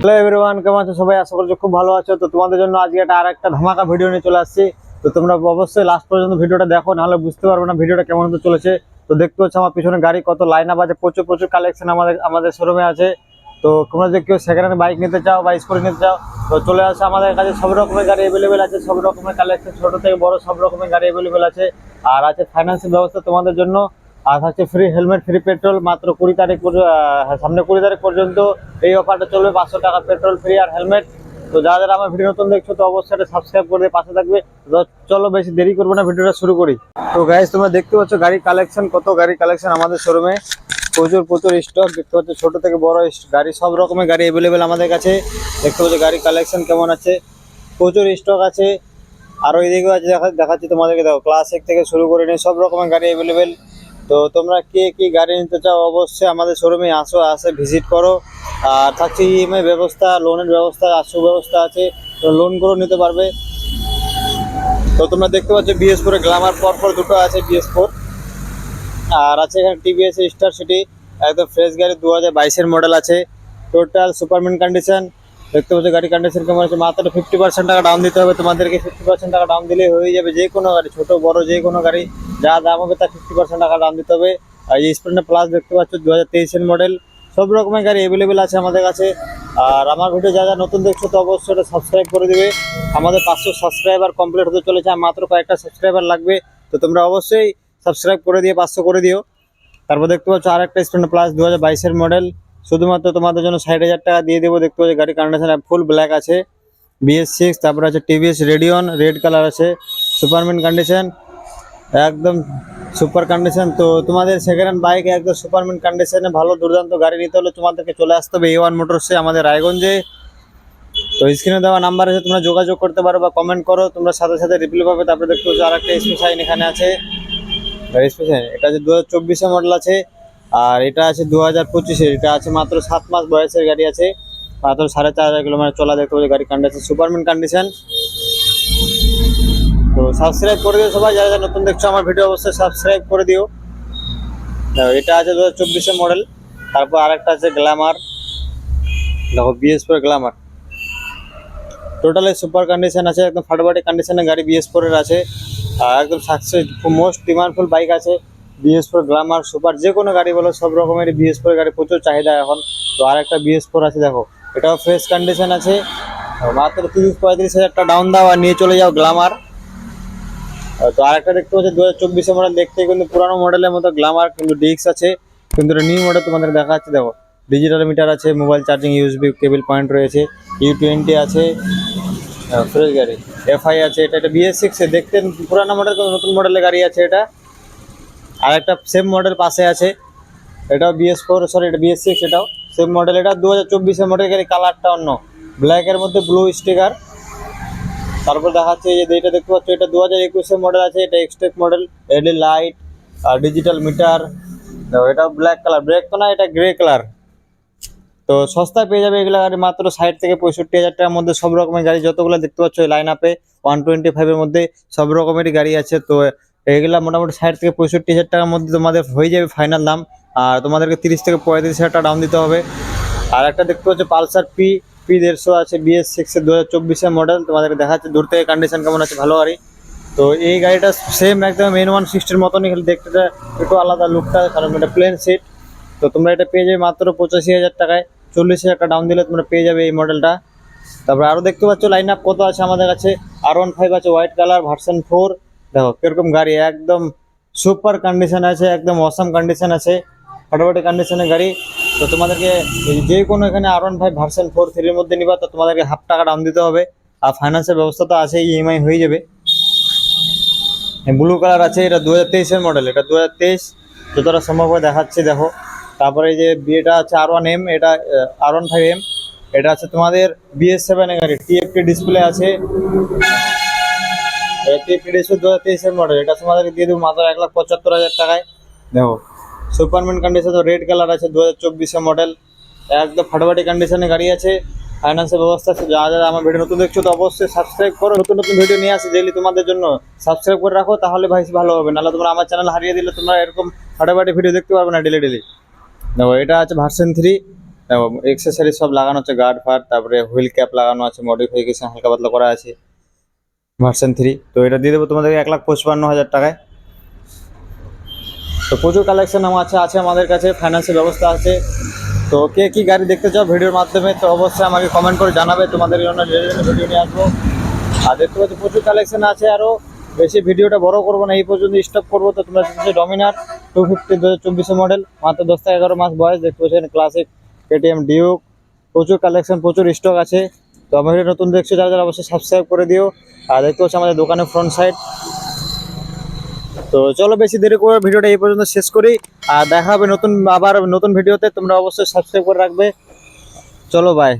Hello everyone কেমন আছো সবাই? আশা করছি খুব ভালো আছো। তো তোমাদের জন্য আজকে একটা আর একটা ধামাকা ভিডিও নিয়ে চলে আসছি। তো তোমরা অবশ্যই লাস্ট পর্যন্ত ভিডিওটা দেখো, নাহলে বুঝতে পারবে না ভিডিওটা কেমন হতে চলেছে। তো দেখতে পাচ্ছ আমার পিছনে গাড়ি, কত লাইন আপ আছে, প্রচুর প্রচুর কালেকশন আমাদের আমাদের শোরুমে আছে। তো তোমরা যদি কেউ সেকেন্ড হ্যান্ড বাইক নিতে চাও বা স্কুটি নিতে চাও, তো চলে আসো আমাদের কাছে। সব রকমের গাড়ি অ্যাভেলেবেল আছে, সব রকমের কালেকশন ছোট থেকে বড় সব রকমের গাড়ি অ্যাভেলেবেল আছে। আর আছে ফাইন্যান্সের ব্যবস্থা তোমাদের জন্য। আর থাকছে ফ্রি হেলমেট ফ্রি পেট্রোল মাত্র কুড়ি তারিখ সামনে কুড়ি তারিখ পর্যন্ত এই অফারটা চলবে। পাঁচশো টাকা পেট্রোল ফ্রি আর হেলমেট তো যারা যারা আমার ভিডিও নতুন দেখছ, তো অবশ্যই সাবস্ক্রাইব করে পাশে থাকবে। চলো বেশি দেরি করব না ভিডিওটা শুরু করি। তো গাইজ তোমরা দেখতে পাচ্ছ গাড়ি কালেকশন কত গাড়ি কালেকশন আমাদের শোরুমে প্রচুর প্রচুর স্টক দেখতে পাচ্ছ ছোট থেকে বড় গাড়ি, সব রকমের গাড়ি অ্যাভেলেবেল আমাদের কাছে। দেখতে পাচ্ছ গাড়ি কালেকশন কেমন আছে। প্রচুর স্টক আছে। আর ওইদিকেও আছে, দেখা দেখাচ্ছি তোমাদেরকে। দেখো ক্লাসিক থেকে শুরু করে নিয়ে সব রকমের গাড়ি অ্যাভেলেবেল তো তোমরা কে কি গাড়ি নিতে চাও অবশ্যই আমাদের শোরুমে আসো, আসে ভিজিট করো। আর থাকছে ইএমআই ব্যবস্থা লোনের ব্যবস্থা, আর সুব্যবস্থা আছে, তো লোন করেও নিতে পারবে। তো তোমরা দেখতে পাচ্ছ বিএস ফোরে গ্লামার পর পর দুটো আছে বিএস ফোর আর আছে এখানে টিভিএস স্টার সিটি একদম ফ্রেশ গাড়ি দু হাজার বাইশের মডেল আছে। টোটাল সুপারমেন কন্ডিশন দেখতে পাচ্ছ গাড়ি কন্ডিশন কেমন আছে? মাত্র ফিফটি পার্সেন্ট টাকা ডাউন দিতে হবে। তোমাদেরকে ফিফটি পার্সেন্ট টাকা ডাউন দিলে হয়ে যাবে যে কোনো গাড়ি, ছোট, বড়, যে কোনো গাড়ি। যা দাম হবে তার ফিফটি পার্সেন্ট টাকা দাম দিতে হবে। আর এই স্প্লেন্ডার প্লাস দেখতে পাচ্ছ দু হাজার তেইশের মডেল সব রকমের গাড়ি অ্যাভেলেবেল আছে আমাদের কাছে। আর আমার ভিডিও যা যা নতুন দেখছ তো অবশ্যই এটা সাবস্ক্রাইব করে দেবে। আমাদের পাঁচশো সাবস্ক্রাইবার কমপ্লিট হতে চলেছে মাত্র কয়েকটা সাবস্ক্রাইবার লাগবে। তো তোমরা অবশ্যই সাবস্ক্রাইব করে দিয়ে পাঁচশো করে দিও। তারপর দেখতে পাচ্ছ আর একটা স্প্লেন্ডার প্লাস দু হাজার বাইশের মডেল শুধুমাত্র তোমাদের জন্য ষাট হাজার টাকা দিয়ে দেবো। দেখতে পাচ্ছ গাড়ি কন্ডিশন ফুল ব্ল্যাক আছে। বিএস সিক্স তারপর আছে টিভিএস রেডিয়ন রেড কালার আছে। সুপারমেন কন্ডিশন একদম সুপার কন্ডিশন তো তোমাদের সেকেন্ড হ্যান্ড বাইক একদম সুপারমেন কন্ডিশনে ভালো দুর্দান্ত গাড়ি নিতে হলে তোমাদেরকে চলে আসতে হবে এ ওয়ান মোটরসে আমাদের রায়গঞ্জে। তো স্ক্রিনে দেওয়া নাম্বার আছে তোমরা যোগাযোগ করতে পারো বা কমেন্ট করো, তোমরা সাথে সাথে রিপ্লাই পাবে। তারপরে দেখতে পাচ্ছ আর একটা স্পেশাইন এখানে আছে। স্পেশাইন এটা আছে দু হাজার মডেল আছে, আর এটা আছে দু হাজার পঁচিশে। এটা আছে মাত্র সাত মাস বয়সের গাড়ি আছে। মাত্র সাড়ে চার হাজার কিলোমিটার চলা দেখতে পাচ্ছ গাড়ি কন্ডিশন সুপারমেন কন্ডিশন তো সাবস্ক্রাইব করে দিও সবাই, যারা যারা নতুন দেখছ আমার ভিডিও অবশ্যই সাবস্ক্রাইব করে দিও। এটা আছে দু হাজার মডেল তারপর আরেকটা আছে গ্ল্যামার দেখো BS four Glamour totally super condition আছে, একদম ফাটাফাটি কন্ডিশনের গাড়ি বিএস ফোরের আছে। আর একদম সাকসেস মোস্ট ডিমান্ডফুল বাইক আছে। বিএস ফোর গ্ল্যামার সুপার যে কোনো গাড়ি বলো, সব রকমের বিএস ফোর গাড়ি প্রচুর চাহিদা এখন। তো আর একটা বিএস ফোর আছে, দেখো। এটাও ফ্রেশ কন্ডিশন আছে। মাত্র তিরিশ পঁয়ত্রিশ হাজার টাকা ডাউন দাও আর নিয়ে চলে যাও গ্ল্যামার তো আরেকটা দেখতে পাচ্ছি দু হাজার চব্বিশে মডেল দেখতে কিন্তু পুরানো মডেলের মতো গ্ল্যামার কিন্তু ডিস্ক আছে, কিন্তু নিউ মডেল তোমাদের দেখা যাচ্ছে দেখো। ডিজিটাল মিটার আছে mobile charging USB cable point রয়েছে ইউ টোয়েন্টি আছে ফ্রেশ গাড়ি এফআই আছে, এটা এটা বিএস সিক্স দেখতে পুরানো মডেল নতুন মডেলের গাড়ি আছে এটা। আর একটা সেম মডেল পাশে আছে, এটাও বিএস ফোর সরি এটা বিএস সিক্স এটাও সেম মডেল এটা দু হাজার চব্বিশের মডেল গাড়ি কালারটা অন্য। ব্ল্যাকের মধ্যে ব্লু স্টিকার তারপর দেখাচ্ছে এই যে এটা দেখতে পাচ্ছ, এটা দু হাজার একুশের মডেল আছে, এটা এক্সটেক মডেল এলই লাইট আর ডিজিটাল মিটার এটা ব্ল্যাক কালার ব্ল্যাক তো না, এটা গ্রে কালার তো সস্তায় পেয়ে যাবে এগুলো গাড়ি মাত্র ষাট থেকে পঁয়ষট্টি হাজার টাকার মধ্যে সব রকমের গাড়ি, যতগুলো দেখতে পাচ্ছ লাইন আপে ওয়ান টোয়েন্টি ফাইভের মধ্যে সব রকমেরই গাড়ি আছে। তো এগুলা মোটামুটি ষাট থেকে পঁয়ষট্টি হাজার টাকার মধ্যে তোমাদের হয়ে যাবে ফাইনাল দাম। আর তোমাদেরকে তিরিশ থেকে পঁয়ত্রিশ হাজার টাকা দাম দিতে হবে। আর একটা দেখতে পাচ্ছ পালসার পি পি দেড়শো আছে বিএস সিক্সের দু হাজার চব্বিশের মডেল তোমাদেরকে দেখাচ্ছে, দূর থেকে কন্ডিশন কেমন আছে, ভালো গাড়ি। তো এই গাড়িটা সেম একদম এন ওয়ান সিক্সটির মতনই, খালি দেখতে একটু আলাদা লুকটা কারণ এটা প্লেন সিট তো তোমরা এটা পেয়ে যাবে মাত্র পঁচাশি হাজার টাকায়। চল্লিশ হাজার টাকা ডাউন দিলে তোমরা পেয়ে যাবে এই মডেলটা তারপরে আরও দেখতে পাচ্ছ লাইন আপ কত আছে আমাদের কাছে? আর ওয়ান ফাইভ আছে হোয়াইট কালার ভার্সন ফোর দেখো, কীরকম গাড়ি, একদম সুপার কন্ডিশন আছে, একদম অসম কন্ডিশন আছে। ফাটাফাটি কন্ডিশনের গাড়ি। তো তোমাদেরকে যে কোনো এখানে R one five version four থ্রির মধ্যে নিবা, তো তোমাদেরকে হাফ টাকা ডাউন দিতে হবে। আর ফাইন্যান্সের ব্যবস্থা তো আছে ইএমআই হয়ে যাবে। ব্লু কালার আছে, এটা দু হাজার তেইশের মডেল এটা দু হাজার তেইশ। যতটা সম্ভব হয় দেখাচ্ছি, দেখো। তারপরে এই যে বিয়েটা আছে আর ওয়ান এম এটা আর ওয়ান ফাইভ এম এটা আছে তোমাদের বিএস সেভেনের গাড়ি টিএফটি ডিসপ্লে আছে। টিএফটি ডিসপ্লে দু হাজার তেইশের মডেল এটা তোমাদেরকে দিয়ে দেবো মাত্র এক লাখ পঁচাত্তর হাজার টাকায়। দেখো সুপারম্যান কন্ডিশন রেড কালার আছে দু হাজার চব্বিশের মডেল একদম ফাটাফাটি কন্ডিশনে গাড়ি আছে ফাইন্যান্সের ব্যবস্থা আছে। যারা যারা আমার ভিডিও নতুন দেখছ তো অবশ্যই সাবস্ক্রাইব করো। নতুন নতুন ভিডিও নিয়ে আসে ডেলি তোমাদের জন্য। সাবস্ক্রাইব করে রাখো, তাহলে ভাই ভালো হবে। নাহলে তোমরা আমার চ্যানেল হারিয়ে দিলে তোমরা এরকম ফাটাফাটি ভিডিও দেখতে পারবে না ডেলি ডেলি দেখো, এটা আছে ভার্সন থ্রি এবং এক্সেসারি সব লাগানো আছে গার্ড ফার, তারপরে হুইল ক্যাপ লাগানো আছে মডিফিকেশন হালকা পাতলা করা আছে। ভার্সন থ্রি তো এটা দিয়ে দেবো তোমাদেরকে এক লাখ পঁচপান্ন হাজার টাকায়। তো প্রচুর কালেকশন আমার আছে আছে, আমাদের কাছে ফাইন্যান্সের ব্যবস্থা আছে। তো কে কি গাড়ি দেখতে চাও ভিডিওর মাধ্যমে, তো অবশ্যই আমাকে কমেন্ট করে জানাবে, তোমাদের জন্য ভিডিও নিয়ে আসব। আর দেখতে পাচ্ছি প্রচুর কালেকশন আছে আরও বেশি ভিডিওটা বড় করব না, এই পর্যন্ত স্টপ করব। তো তোমরা দেখছ ডমিনার টু ফিফটি দু চব্বিশে মডেল মাত্র দশ থেকে এগারো মাস বয়স, দেখতে পাচ্ছেন ক্লাসিক কেটিএম ডিউক প্রচুর কালেকশন প্রচুর স্টক আছে। তো ভিডিও নতুন দেখছ, যারা যারা অবশ্যই সাবস্ক্রাইব করে দিও। আর দেখতে পাচ্ছি আমাদের দোকানের ফ্রন্ট সাইড তো চলো বেশি দেরি করে ভিডিওটা এই পর্যন্ত শেষ করি। আর দেখা হবে নতুন, আবার নতুন ভিডিওতে, তোমরা অবশ্যই সাবস্ক্রাইব করে রাখবে। চলো বাই